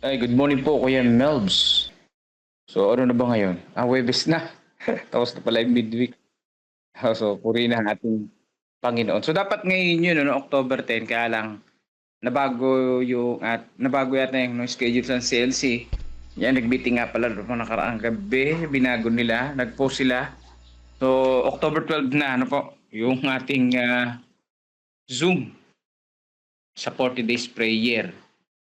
Ay, good morning po, Kuya Melbs. So, ano na ba ngayon? Ah, Webes na. Tapos na pala yung midweek. So, purihin na ang ating Panginoon. So, dapat ngayon yun, no, October 10, kaya lang, nabago yung, at nabago yata yung no, schedule sa CLC. Yan, nag-meeting nga pala noong nakaraang gabi, binago nila, nag-post sila. So, October 12 na, ano po, yung ating ah, Zoom sa 40 days prayer.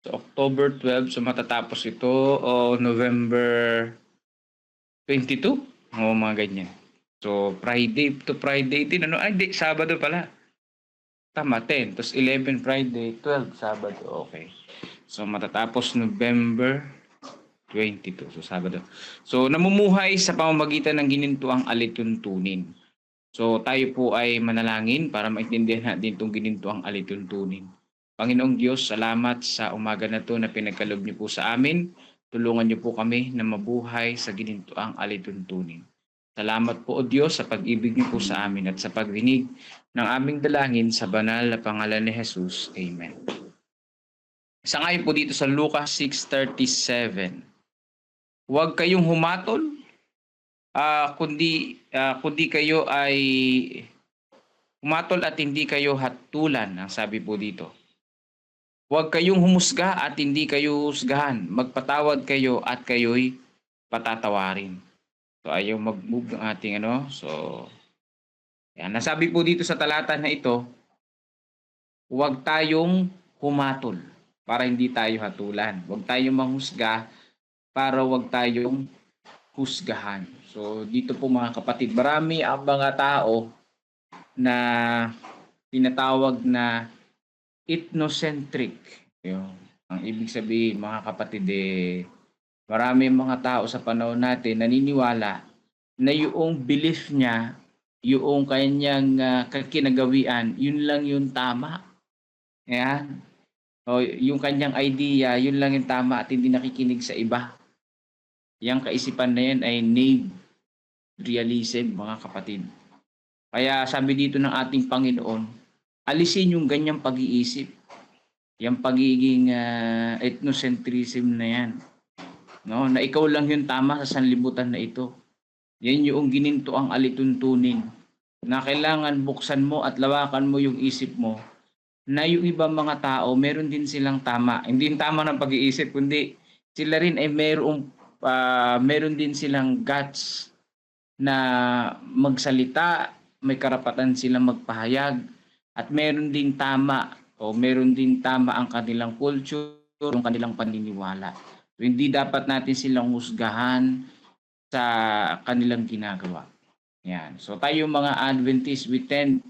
So, October 12, so matatapos ito o November 22. O mga ganyan. So, Friday to Friday din. Ano? Ay, di, Sabado pala. Tama, 10. Tapos 11 Friday, 12 Sabado. Okay. So, matatapos November 22. So, Sabado. So, namumuhay sa pamamagitan ng ginintuang alituntunin. So, tayo po ay manalangin para maintindihan natin itong ginintuang alituntunin. Panginoong Diyos, salamat sa umaga na to na pinagkalob niyo po sa amin. Tulungan niyo po kami na mabuhay sa ginintuang alituntunin. Salamat po o Diyos sa pag-ibig niyo po sa amin at sa pagdinig ng aming dalangin sa banal na pangalan ni Jesus. Amen. Sa ngayon po dito sa Lucas 6.37, Huwag kayong humatol, ah, kundi, ah, kundi kayo ay humatol at hindi kayo hatulan, ang sabi po dito. Huwag kayong humusga at hindi kayo husgahan. Magpatawad kayo at kayo'y patatawarin. So ayaw mag-move ng ating ano. So yan. Nasabi po dito sa talata na ito, huwag tayong humatol para hindi tayo hatulan. Huwag tayong manghusga para huwag tayong husgahan. So dito po mga kapatid, marami ang mga tao na tinatawag na ethnocentric. Yung, ang ibig sabihin, mga kapatid, eh, marami mga tao sa panahon natin naniniwala na yung belief niya, yung kanyang uh, kinagawian, yun lang yung tama. Ayan. O, yung kanyang idea, yun lang yung tama at hindi nakikinig sa iba. Yang kaisipan na yan ay name realism, mga kapatid. Kaya sabi dito ng ating Panginoon, alisin yung ganyang pag-iisip. Yung pagiging uh, ethnocentrism na yan. No, na ikaw lang yung tama sa sanlibutan na ito. Yan yung gininto ang alituntunin na kailangan buksan mo at lawakan mo yung isip mo na yung ibang mga tao, meron din silang tama. Hindi yung tama ng pag-iisip, kundi sila rin ay merong, uh, meron din silang guts na magsalita, may karapatan silang magpahayag, at meron din tama o meron din tama ang kanilang culture, ang kanilang paniniwala. So, hindi dapat natin silang husgahan sa kanilang ginagawa. Yan. So tayo mga Adventists, we tend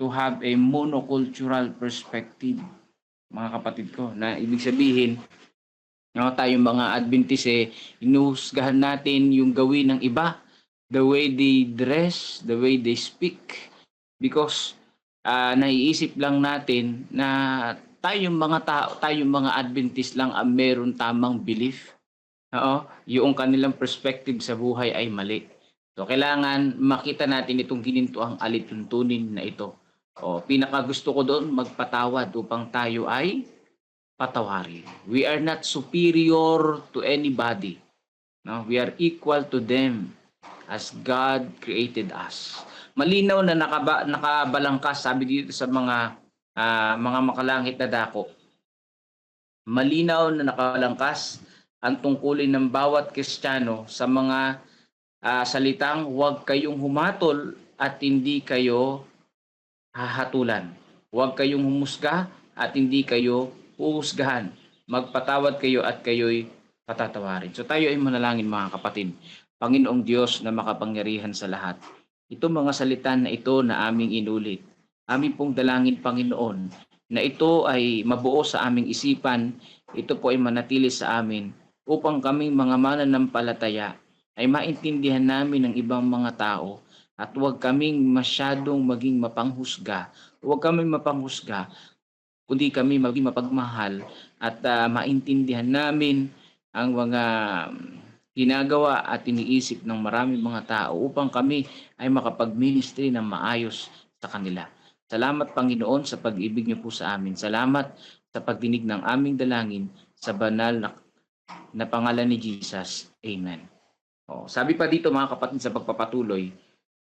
to have a monocultural perspective, mga kapatid ko, na ibig sabihin, no, tayong mga Adventists, eh, inuhusgahan natin yung gawin ng iba, the way they dress, the way they speak, because uh, naiisip lang natin na tayong mga tao, tayong mga Adventist lang ang meron tamang belief. Oo, yung kanilang perspective sa buhay ay mali. So kailangan makita natin itong gininto ang alituntunin na ito. O pinaka gusto ko doon magpatawad upang tayo ay patawarin. We are not superior to anybody. No, we are equal to them as God created us malinaw na nakaba, nakabalangkas sabi dito sa mga uh, mga makalangit na dako. Malinaw na nakabalangkas ang tungkulin ng bawat Kristiyano sa mga uh, salitang huwag kayong humatol at hindi kayo hahatulan. Huwag kayong humusga at hindi kayo uhusgahan. Magpatawad kayo at kayo'y patatawarin. So tayo ay manalangin mga kapatid. Panginoong Diyos na makapangyarihan sa lahat. Ito mga salita na ito na aming inulit. Aming pong dalangin, Panginoon, na ito ay mabuo sa aming isipan, ito po ay manatili sa amin, upang kaming mga mananampalataya ay maintindihan namin ng ibang mga tao at huwag kaming masyadong maging mapanghusga, huwag kaming mapanghusga, kundi kami maging mapagmahal at uh, maintindihan namin ang mga ginagawa at iniisip ng maraming mga tao upang kami ay makapag-ministry ng maayos sa kanila. Salamat Panginoon sa pag-ibig niyo po sa amin. Salamat sa pagdinig ng aming dalangin sa banal na, na pangalan ni Jesus. Amen. O, sabi pa dito mga kapatid sa pagpapatuloy,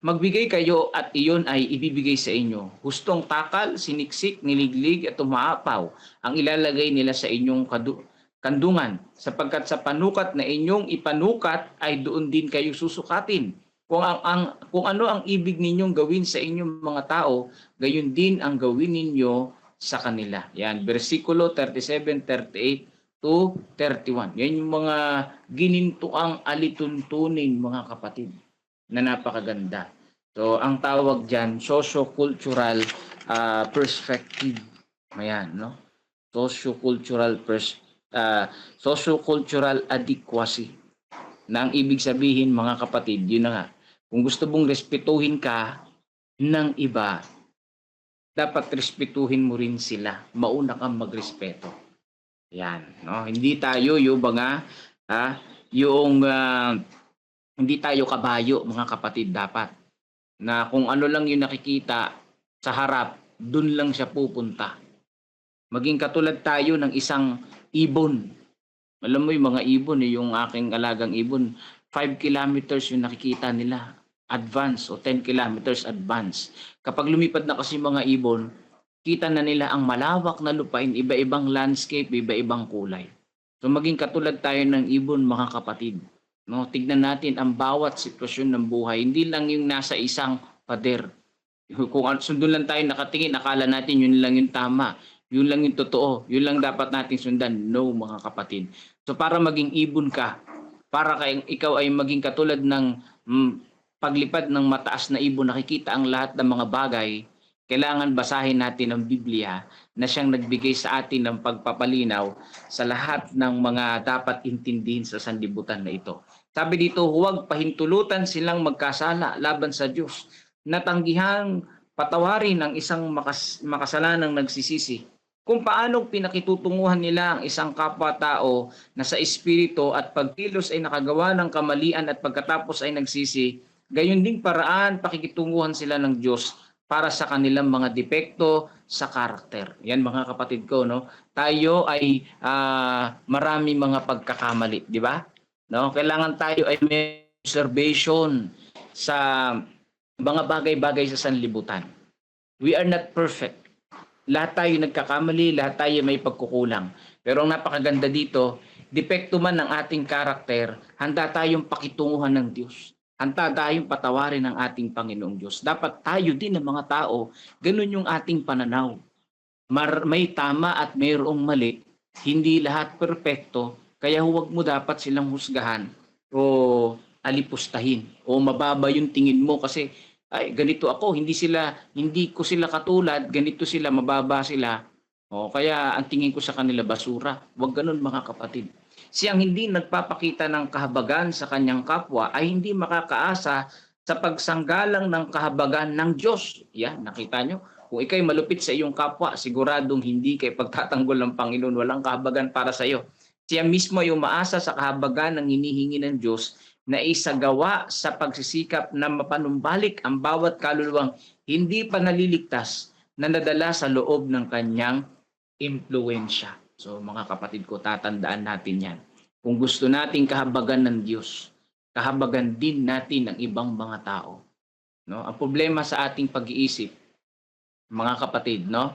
magbigay kayo at iyon ay ibibigay sa inyo. Hustong takal, siniksik, niliglig at umaapaw ang ilalagay nila sa inyong kadu- kandungan sapagkat sa panukat na inyong ipanukat ay doon din kayo susukatin. Kung ang, ang kung ano ang ibig ninyong gawin sa inyong mga tao, gayon din ang gawin ninyo sa kanila. Yan, versikulo 37, 38 to 31. Yan yung mga ginintuang alituntunin mga kapatid na napakaganda. So, ang tawag dyan, socio-cultural ah, perspective. Ayan, no? Socio-cultural pers ah, socio-cultural adequacy. Na ang ibig sabihin, mga kapatid, yun na nga. Kung gusto mong respetuhin ka ng iba, dapat respetuhin mo rin sila. Mauna kang magrespeto. Yan, no? Hindi tayo yung mga ah, yung ah, hindi tayo kabayo, mga kapatid, dapat. Na kung ano lang yung nakikita sa harap, dun lang siya pupunta. Maging katulad tayo ng isang ibon. Alam mo yung mga ibon, eh, yung aking alagang ibon, 5 kilometers yung nakikita nila advance o 10 kilometers advance. Kapag lumipad na kasi mga ibon, kita na nila ang malawak na lupain, iba-ibang landscape, iba-ibang kulay. So maging katulad tayo ng ibon mga kapatid. No, tignan natin ang bawat sitwasyon ng buhay, hindi lang yung nasa isang pader. Kung sundon lang tayo nakatingin, akala natin yun lang yung tama, yun lang yung totoo, yun lang dapat natin sundan. No, mga kapatid. So para maging ibon ka, para kay ikaw ay maging katulad ng mm, paglipad ng mataas na ibon, nakikita ang lahat ng mga bagay, kailangan basahin natin ang Biblia na siyang nagbigay sa atin ng pagpapalinaw sa lahat ng mga dapat intindihin sa sanlibutan na ito. Sabi dito, huwag pahintulutan silang magkasala laban sa Diyos. Natanggihang patawarin ang isang makas, makasalanang nagsisisi. Kung paano pinakitutunguhan nila ang isang kapwa-tao na sa espiritu at pagkilos ay nakagawa ng kamalian at pagkatapos ay nagsisi, gayon ding paraan pakikitunguhan sila ng Diyos para sa kanilang mga depekto sa karakter. Yan mga kapatid ko, no? Tayo ay ah, marami mga pagkakamali, di ba? No? Kailangan tayo ay may observation sa mga bagay-bagay sa sanlibutan. We are not perfect. Lahat tayo nagkakamali, lahat tayo may pagkukulang. Pero ang napakaganda dito, depekto man ng ating karakter, handa tayong pakitunguhan ng Diyos. Handa tayong patawarin ng ating Panginoong Diyos. Dapat tayo din ng mga tao, ganun yung ating pananaw. Mar- may tama at mayroong mali, hindi lahat perpekto, kaya huwag mo dapat silang husgahan o alipustahin o mababa yung tingin mo kasi ay ganito ako, hindi sila hindi ko sila katulad, ganito sila, mababa sila. O kaya ang tingin ko sa kanila basura. Huwag ganun mga kapatid. Siyang hindi nagpapakita ng kahabagan sa kanyang kapwa ay hindi makakaasa sa pagsanggalang ng kahabagan ng Diyos. Yan, nakita nyo? Kung ikay malupit sa iyong kapwa, siguradong hindi kay pagtatanggol ng Panginoon, walang kahabagan para sa iyo. Siya mismo ay umaasa sa kahabagan ng hinihingi ng Diyos na isagawa sa pagsisikap na mapanumbalik ang bawat kaluluwang hindi pa naliligtas na nadala sa loob ng kanyang impluensya. So mga kapatid ko, tatandaan natin yan. Kung gusto nating kahabagan ng Diyos, kahabagan din natin ng ibang mga tao. No? Ang problema sa ating pag-iisip, mga kapatid, no?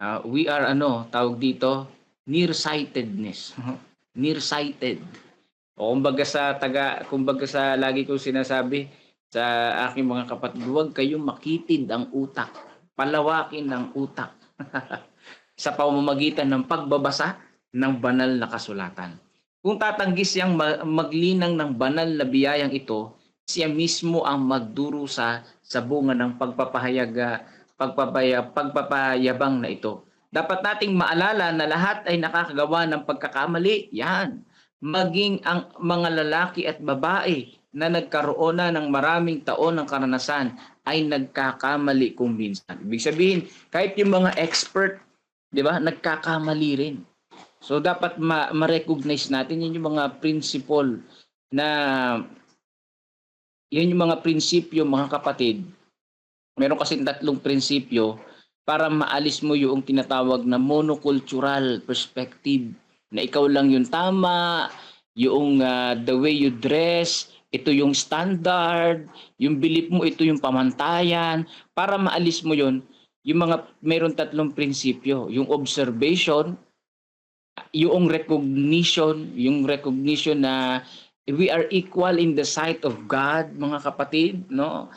Ah, we are ano, tawag dito, nearsightedness. nearsighted. O kumbaga sa taga, kumbaga sa lagi ko sinasabi sa aking mga kapatid, huwag kayong makitid ang utak. Palawakin ang utak. sa pamamagitan ng pagbabasa ng banal na kasulatan. Kung tatanggi siyang ma- maglinang ng banal na biyayang ito, siya mismo ang magdurusa sa bunga ng pagpapahayag, ah, pagpapaya, pagpapayabang na ito. Dapat nating maalala na lahat ay nakakagawa ng pagkakamali. Yan. Maging ang mga lalaki at babae na nagkaroon na ng maraming taon ng karanasan ay nagkakamali kung minsan. Ibig sabihin, kahit yung mga expert, di ba, nagkakamali rin. So dapat ma- ma-recognize natin yun yung mga principle na yun yung mga prinsipyo mga kapatid. Meron kasi tatlong prinsipyo para maalis mo yung tinatawag na monocultural perspective na ikaw lang yung tama, yung ah, the way you dress, ito yung standard, yung belief mo, ito yung pamantayan. Para maalis mo yon yung mga meron tatlong prinsipyo, yung observation, yung recognition, yung recognition na we are equal in the sight of God, mga kapatid, no?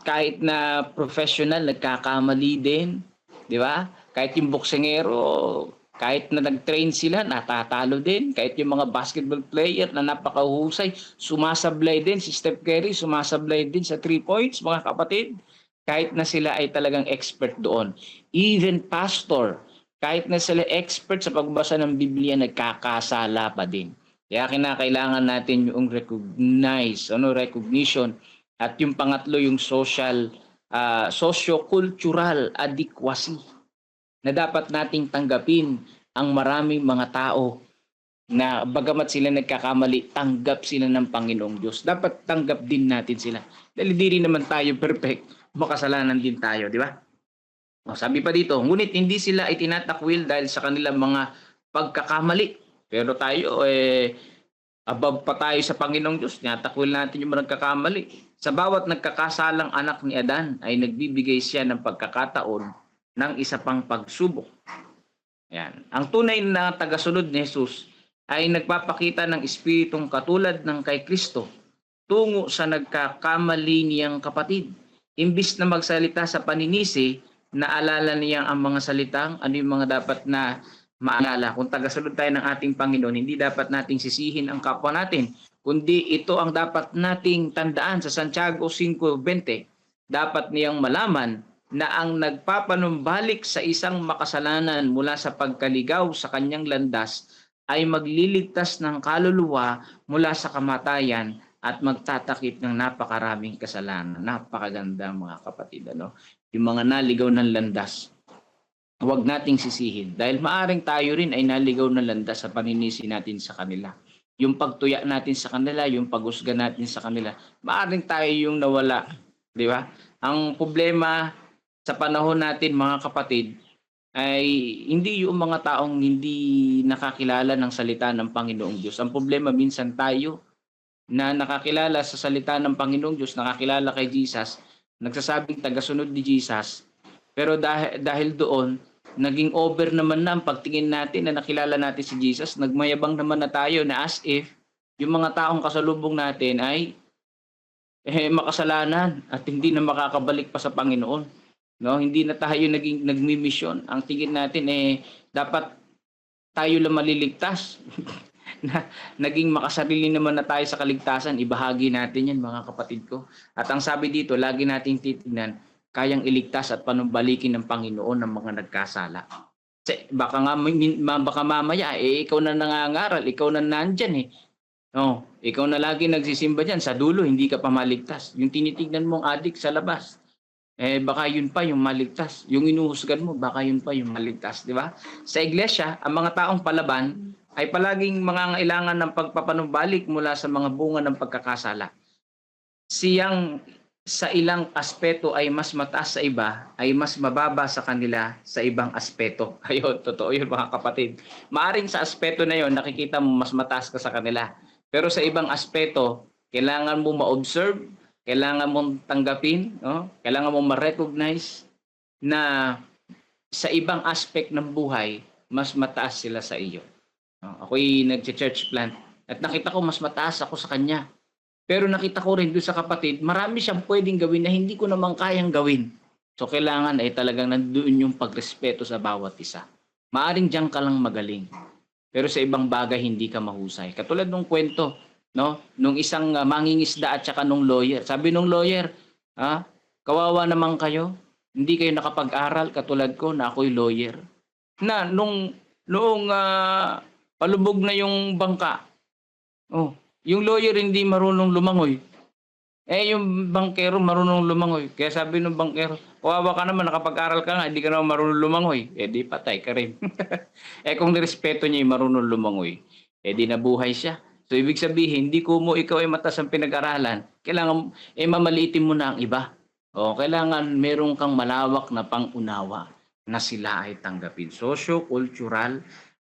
Kahit na professional nagkakamali din, di ba? Kahit yung boksingero, kahit na nag-train sila, natatalo din. Kahit yung mga basketball player na napakahusay, sumasablay din. Si Steph Curry, sumasablay din sa three points, mga kapatid. Kahit na sila ay talagang expert doon. Even pastor, kahit na sila expert sa pagbasa ng Biblia, nagkakasala pa din. Kaya kinakailangan natin yung recognize, ano, recognition. At yung pangatlo, yung social, ah, socio-cultural adequacy na dapat nating tanggapin ang maraming mga tao na bagamat sila nagkakamali, tanggap sila ng Panginoong Diyos. Dapat tanggap din natin sila. Dahil di rin naman tayo perfect, makasalanan din tayo, di ba? O, sabi pa dito, ngunit hindi sila itinatakwil dahil sa kanilang mga pagkakamali. Pero tayo, eh, above pa tayo sa Panginoong Diyos, tinatakwil natin yung mga nagkakamali. Sa bawat nagkakasalang anak ni Adan ay nagbibigay siya ng pagkakataon ng isa pang pagsubok. Yan. Ang tunay na tagasunod ni Jesus ay nagpapakita ng espiritong katulad ng kay Kristo tungo sa nagkakamali niyang kapatid. Imbis na magsalita sa paninisi, naalala niya ang mga salitang ano yung mga dapat na maalala. Kung tagasunod tayo ng ating Panginoon, hindi dapat nating sisihin ang kapwa natin, kundi ito ang dapat nating tandaan sa Santiago 5.20. Dapat niyang malaman na ang nagpapanumbalik sa isang makasalanan mula sa pagkaligaw sa kanyang landas ay magliligtas ng kaluluwa mula sa kamatayan at magtatakip ng napakaraming kasalanan. Napakaganda mga kapatid. Ano? Yung mga naligaw ng landas, huwag nating sisihin. Dahil maaring tayo rin ay naligaw ng landas sa paninisi natin sa kanila. Yung pagtuya natin sa kanila, yung pagusga natin sa kanila, maaring tayo yung nawala. Di ba? Ang problema sa panahon natin mga kapatid ay hindi yung mga taong hindi nakakilala ng salita ng Panginoong Diyos. Ang problema minsan tayo na nakakilala sa salita ng Panginoong Diyos, nakakilala kay Jesus, nagsasabing tagasunod ni Jesus, pero dahil, dahil doon, naging over naman na ang pagtingin natin na nakilala natin si Jesus, nagmayabang naman na tayo na as if yung mga taong kasalubong natin ay eh, makasalanan at hindi na makakabalik pa sa Panginoon. No, hindi na tayo naging nagmi-mission. Ang tingin natin eh dapat tayo lang maliligtas. na naging makasarili naman na tayo sa kaligtasan, ibahagi natin 'yan mga kapatid ko. At ang sabi dito, lagi nating titingnan, kayang iligtas at panumbalikin ng Panginoon ng mga nagkasala. Kasi baka nga baka mamaya eh ikaw na nangangaral, ikaw na nandiyan eh. No, ikaw na lagi nagsisimba diyan sa dulo, hindi ka pa maligtas. Yung tinitingnan mong adik sa labas, eh baka yun pa yung maligtas. Yung inuhusgan mo, baka yun pa yung maligtas, di ba? Sa iglesia, ang mga taong palaban ay palaging mangangailangan ng pagpapanumbalik mula sa mga bunga ng pagkakasala. Siyang sa ilang aspeto ay mas mataas sa iba, ay mas mababa sa kanila sa ibang aspeto. Ayun, totoo yun mga kapatid. Maaring sa aspeto na yon nakikita mo mas mataas ka sa kanila. Pero sa ibang aspeto, kailangan mo ma-observe, kailangan mong tanggapin, no? kailangan mong ma-recognize na sa ibang aspect ng buhay, mas mataas sila sa iyo. No? Ako'y nag-church plant at nakita ko mas mataas ako sa kanya. Pero nakita ko rin doon sa kapatid, marami siyang pwedeng gawin na hindi ko naman kayang gawin. So kailangan ay talagang nandoon yung pagrespeto sa bawat isa. Maaring diyan ka lang magaling. Pero sa ibang bagay hindi ka mahusay. Katulad ng kwento, no? Nung isang uh, mangingisda at saka nung lawyer. Sabi nung lawyer, ha? Kawawa naman kayo. Hindi kayo nakapag-aral katulad ko na ako'y lawyer. Na nung noong uh, palubog na yung bangka. Oh, yung lawyer hindi marunong lumangoy. Eh yung bankero marunong lumangoy. Kaya sabi ng bankero, kawawa ka naman nakapag-aral ka nga, hindi ka naman marunong lumangoy. Eh di patay ka rin. eh kung nirespeto niya yung marunong lumangoy, eh di nabuhay siya. So ibig sabihin, hindi ko mo ikaw ay matas ang pinag-aralan, kailangan eh mamaliitin mo na ang iba. O kailangan meron kang malawak na pangunawa na sila ay tanggapin. Socio-cultural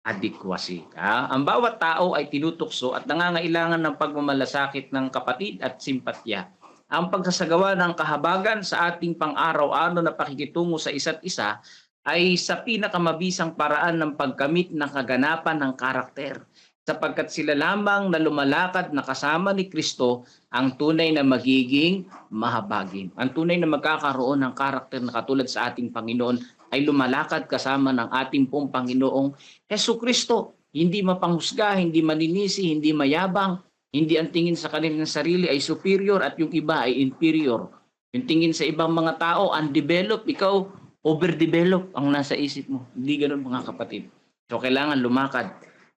adequacy. Ah, ang bawat tao ay tinutukso at nangangailangan ng pagmamalasakit ng kapatid at simpatya. Ang pagsasagawa ng kahabagan sa ating pang-araw-araw na pakikitungo sa isa't isa ay sa pinakamabisang paraan ng pagkamit ng kaganapan ng karakter sapagkat sila lamang na lumalakad na kasama ni Kristo ang tunay na magiging mahabagin. Ang tunay na magkakaroon ng karakter na katulad sa ating Panginoon ay lumalakad kasama ng ating pong Panginoong Heso Kristo. Hindi mapanghusga, hindi maninisi, hindi mayabang, hindi ang tingin sa kanilang sarili ay superior at yung iba ay inferior. Yung tingin sa ibang mga tao, undeveloped, ikaw overdeveloped ang nasa isip mo. Hindi ganun mga kapatid. So kailangan lumakad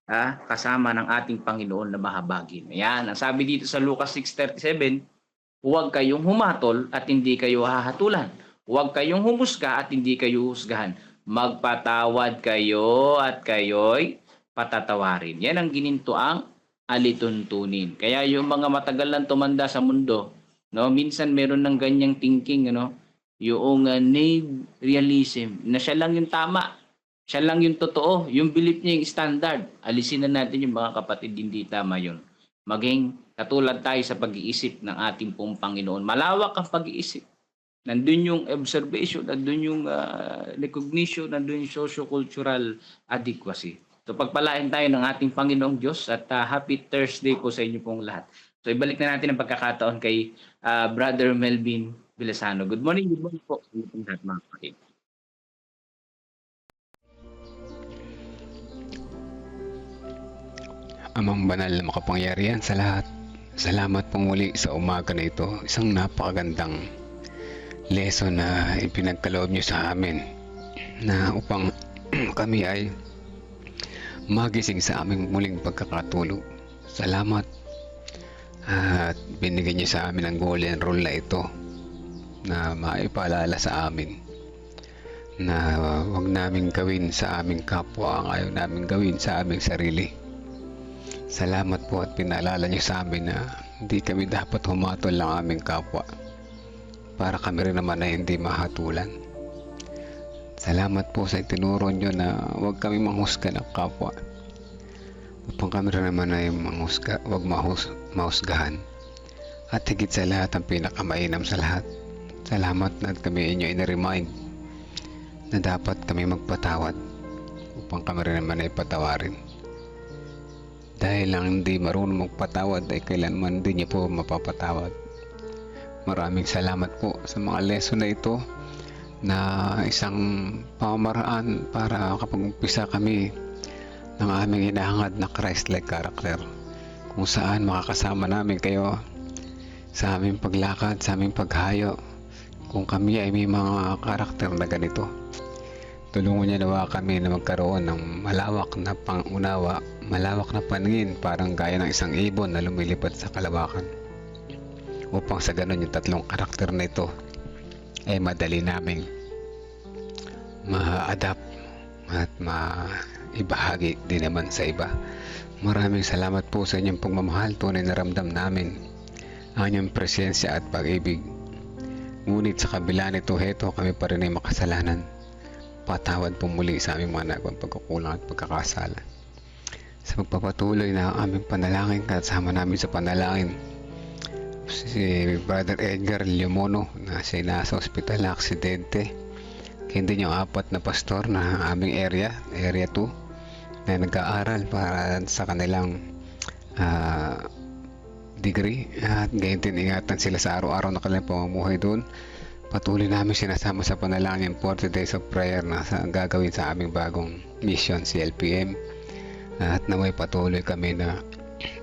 ah, kasama ng ating Panginoon na mahabagin. Ayan, ang sabi dito sa Lucas 6.37, huwag kayong humatol at hindi kayo hahatulan. Huwag kayong humusga at hindi kayo husgahan. Magpatawad kayo at kayo'y patatawarin. Yan ang ginintoang alituntunin. Kaya yung mga matagal lang tumanda sa mundo, no, minsan meron ng ganyang thinking, ano, yung uh, naive realism, na siya lang yung tama, siya lang yung totoo, yung belief niya yung standard. Alisin na natin yung mga kapatid, hindi tama yun. Maging katulad tayo sa pag-iisip ng ating pong Panginoon. Malawak ang pag-iisip. Nandun yung observation, nandun yung uh, recognition, nandun yung socio-cultural adequacy. So pagpalain tayo ng ating Panginoong Diyos at uh, happy Thursday po sa inyo pong lahat. So ibalik na natin ang pagkakataon kay uh, Brother Melvin Bilasano. Good morning, good morning po sa inyo lahat mga. Amang banal na makapangyarihan sa lahat. Salamat po muli sa umaga na ito. Isang napakagandang lesson na ipinagkaloob niyo sa amin na upang kami ay magising sa aming muling pagkakatulog. Salamat at binigyan niyo sa amin ang golden rule na ito na maipaalala sa amin na wag namin gawin sa aming kapwa ang ayaw namin gawin sa aming sarili. Salamat po at pinaalala niyo sa amin na hindi kami dapat humatol ng aming kapwa para kami rin naman ay hindi mahatulan. Salamat po sa itinuro niyo na huwag kami manghusga ng kapwa upang kami rin naman ay manghusga, huwag mahus, mahusgahan. At higit sa lahat ang pinakamainam sa lahat. Salamat na kami inyo in-remind na dapat kami magpatawad upang kami rin naman ay patawarin. Dahil lang hindi marunong magpatawad ay kailanman din niya po mapapatawad. Maraming salamat po sa mga lesson na ito na isang pamamaraan para kapag umpisa kami ng aming hinahangad na Christ-like character kung saan makakasama namin kayo sa aming paglakad, sa aming paghayo kung kami ay may mga karakter na ganito. Tulungan niya nawa kami na magkaroon ng malawak na pangunawa, malawak na paningin parang gaya ng isang ibon na lumilipad sa kalawakan. Upang sa ganun yung tatlong karakter na ito ay madali naming ma-adapt at maibahagi din naman sa iba. Maraming salamat po sa inyong pagmamahal. Tunay na ramdam namin ang inyong presensya at pag-ibig. Ngunit sa kabila nito, heto kami pa rin ay makasalanan patawad po muli sa aming mga nagawang pagkukulang at pagkakasala. Sa magpapatuloy na aming panalangin kasama namin sa panalangin. Si Brother Edgar Limono na siya nasa ospital na aksidente. Din yung apat na pastor na aming area, area 2 na nag-aaral para sa kanilang ah, degree. At gayon din ingatan sila sa araw-araw na kanilang pamumuhay doon. Patuloy namin sinasama sa panalangin 40 days of prayer na gagawin sa aming bagong mission si LPM at naway patuloy kami na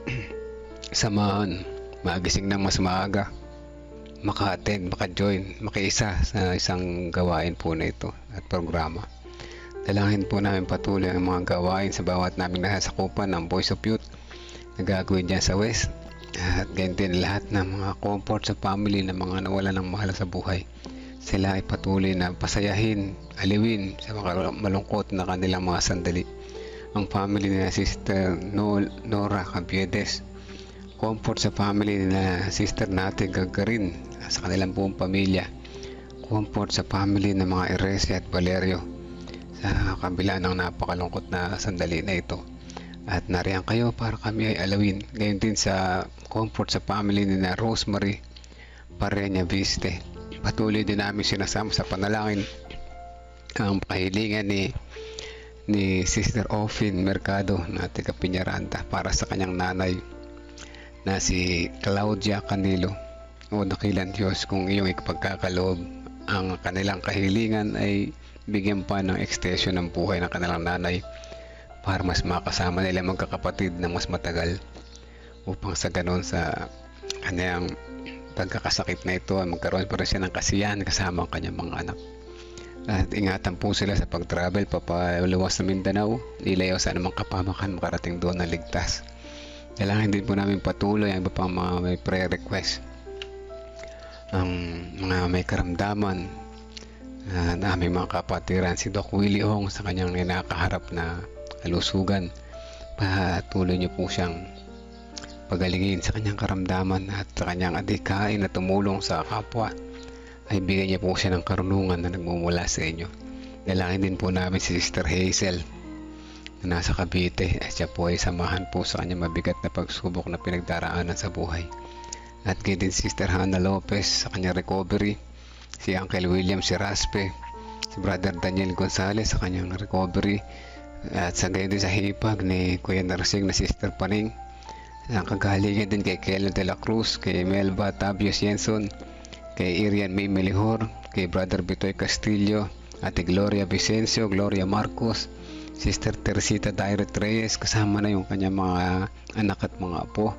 samahan magising ng mas maaga maka-attend, maka-join, makiisa sa isang gawain po na ito at programa. Dalangin po namin patuloy ang mga gawain sa bawat naming nasasakupan ng Voice of Youth na gagawin dyan sa West at ganyan din lahat ng mga comfort sa family ng mga nawala ng mahal sa buhay. Sila ay patuloy na pasayahin, aliwin sa mga malungkot na kanilang mga sandali. Ang family ni Sister Nora Cabiedes, comfort sa family nila Sister Nate Gagarin sa kanilang buong pamilya, comfort sa family ng mga Erese at Valerio, sa kabila ng napakalungkot na sandali na ito. At nariyan kayo para kami ay alawin. Gayon din sa comfort sa family ni na Rosemary Parenya Viste. Patuloy din namin sinasama sa panalangin ang kahilingan ni ni Sister Ofin Mercado na taga Piñaranda para sa kanyang nanay na si Claudia Canelo o dakilan Diyos kung iyong ipagkakaloob ang kanilang kahilingan ay bigyan pa ng extension ng buhay ng kanilang nanay para mas makasama nila magkakapatid na mas matagal upang sa ganon sa kanyang pagkakasakit na ito ay magkaroon pa rin siya ng kasiyahan kasama ang kanyang mga anak. At ingatan po sila sa pag-travel papaluwas na Mindanao, ilayaw sa anumang kapamakan makarating doon na ligtas. Kailangan din po namin patuloy ang iba pang mga may prayer request. Ang mga may karamdaman uh, na aming mga kapatiran, si Doc Willie Ong sa kanyang ninakaharap na kalusugan. Patuloy niyo po siyang pagalingin sa kanyang karamdaman at sa kanyang adikain na tumulong sa kapwa ay bigyan niya po siya ng karunungan na nagmumula sa inyo. Dalangin din po namin si Sister Hazel na nasa Cavite at siya po ay samahan po sa kanyang mabigat na pagsubok na pinagdaraanan sa buhay. At gayon din si Sister Hannah Lopez sa kanyang recovery, si Uncle William Siraspe, si Brother Daniel Gonzalez sa kanyang recovery, at sa gayon din sa hipag ni Kuya Narsing na Sister Paning, ang kagalingan din kay Kelo de la Cruz, kay Melba Tabios Yenson, kay Irian May Melihor, kay Brother Bitoy Castillo, Ate Gloria Vicencio, Gloria Marcos, Sister Teresita Direct Reyes, kasama na yung kanyang mga anak at mga apo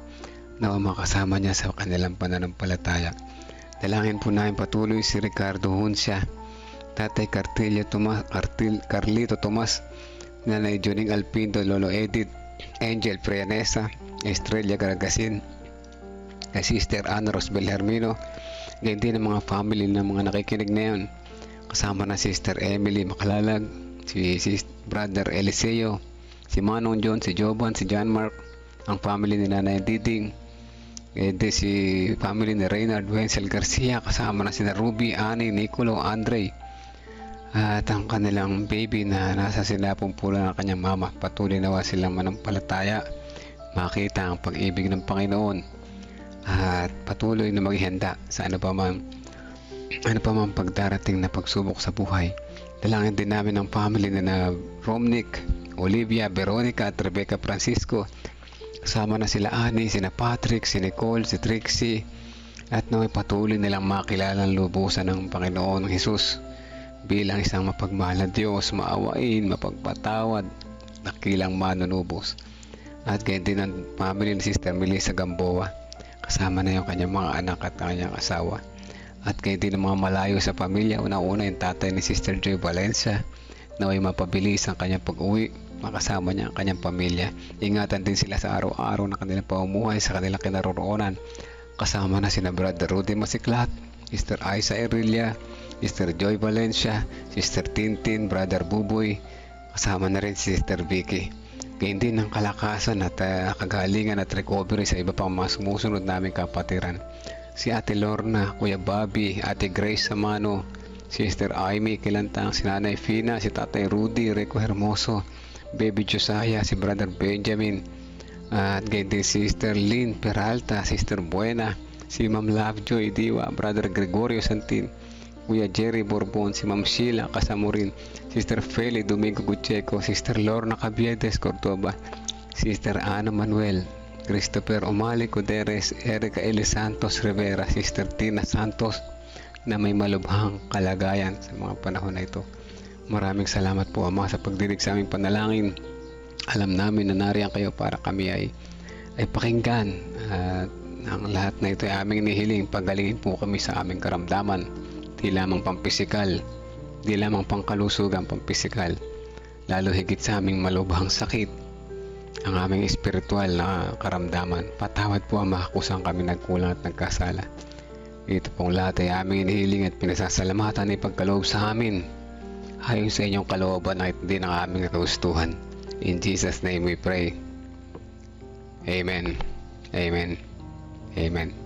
na makasama niya sa kanilang pananampalataya. Dalangin po namin patuloy si Ricardo Hunsya, Tatay Cartillo Tomas, Cartil, Carlito Tomas, Nanay Juning Alpindo, Lolo Edith, Angel Prianesa, Estrella Garagasin, kay Sister Ana Rosbel Hermino, Ganyan din ang mga family ng mga nakikinig na yun. Kasama na Sister Emily Makalalag, si, si Brother Eliseo, si Manong John, si Joban, si John Mark, ang family ni Nanay Diding, din si family ni Reynard Wenzel Garcia, kasama na sina Ruby, Ani, Nicolo, Andre, at ang kanilang baby na nasa sinapong pula ng kanyang mama. Patuloy nawa silang manampalataya, makita ang pag-ibig ng Panginoon at patuloy na maghihanda sa ano pa man ano pa man pagdarating na pagsubok sa buhay. Dalangin din namin ang family na na Romnick, Olivia, Veronica at Rebecca Francisco. Kasama na sila Ani, sina Patrick, si Nicole, si Trixie at naway patuloy nilang makilala ang lubusan ng Panginoon Jesus bilang isang mapagmahal na Diyos, maawain, mapagpatawad, nakilang manunubos. At ganyan din ang family ni Sister Melissa Gamboa kasama na yung kanyang mga anak at kanyang asawa. At kayo din ang mga malayo sa pamilya, una-una yung tatay ni Sister Joy Valencia na ay mapabilis ang kanyang pag-uwi, makasama niya ang kanyang pamilya. Ingatan din sila sa araw-araw na kanilang pamumuhay sa kanilang kinaroroonan. Kasama na sina Brother Rudy Masiklat, Sister Isa Erilia, Sister Joy Valencia, Sister Tintin, Brother Buboy, kasama na rin si Sister Vicky. Gayun din ang kalakasan at uh, kagalingan at recovery sa iba pang mga sumusunod naming kapatiran. Si Ate Lorna, Kuya Bobby, Ate Grace Samano, Sister Amy Kilantang, si Nanay Fina, si Tatay Rudy, Rico Hermoso, Baby Josiah, si Brother Benjamin, at gayon din si Sister Lynn Peralta, Sister Buena, si Ma'am Lovejoy Diwa, Brother Gregorio Santin, Kuya Jerry Borbon, si Ma'am Sheila Kasamurin, Sister Feli Domingo Gucheco, Sister Lorna Cabiedes Cordoba, Sister Ana Manuel, Christopher Omali Cuderes, Erica Eli Santos Rivera, Sister Tina Santos na may malubhang kalagayan sa mga panahon na ito. Maraming salamat po Ama sa pagdinig sa aming panalangin. Alam namin na nariyan kayo para kami ay ay pakinggan at ang lahat na ito ay aming nihiling pagalingin po kami sa aming karamdaman di lamang pampisikal. Di lamang pangkalusugan pampisikal. Lalo higit sa aming malubhang sakit. Ang aming espiritual na karamdaman. Patawad po ang makakusang kami nagkulang at nagkasala. Ito pong lahat ay aming inihiling at pinasasalamatan ay pagkaloob sa amin. Ayon sa inyong kalooban at hindi ng aming kagustuhan. In Jesus name we pray. Amen. Amen. Amen